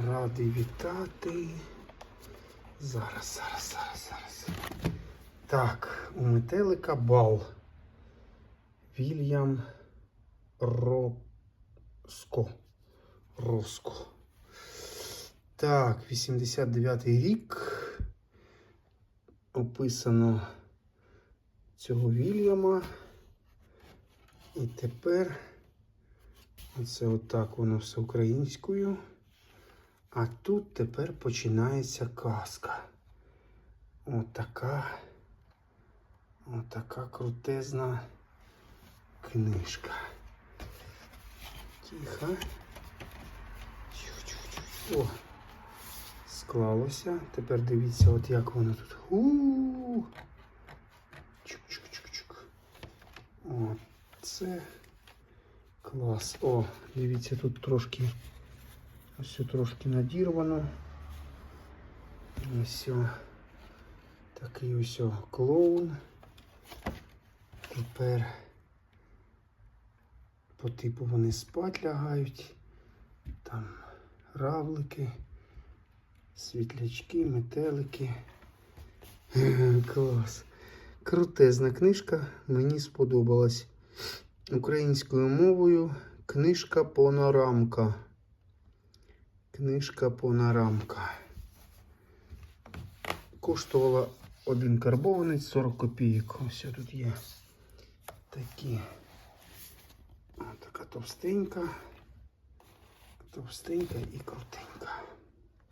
Радий вітати. Зараз, зараз, зараз, зараз. Так, у метелика бал. Вільям Роско. Роско. Так, 89-й рік. Описано цього Вільяма. І тепер оце отак воно все українською. А тут тепер починається казка. Отака. Отака крутезна книжка. Тихо. О, склалося. Тепер дивіться, от як воно тут. У-у-у. Чук-чук-чук-чук. О, це клас. О, дивіться, тут трошки ось трошки надірвано. Ось такий ось клоун. Тепер по типу вони спать лягають. Там равлики, світлячки, метелики. Клас. Крутезна книжка, мені сподобалась. Українською мовою книжка Понорамка. Книжка Понарамка. Коштувала один карбованець 40 копійок. Ось тут є такі. О, така товстенька. Товстенька і крутенька.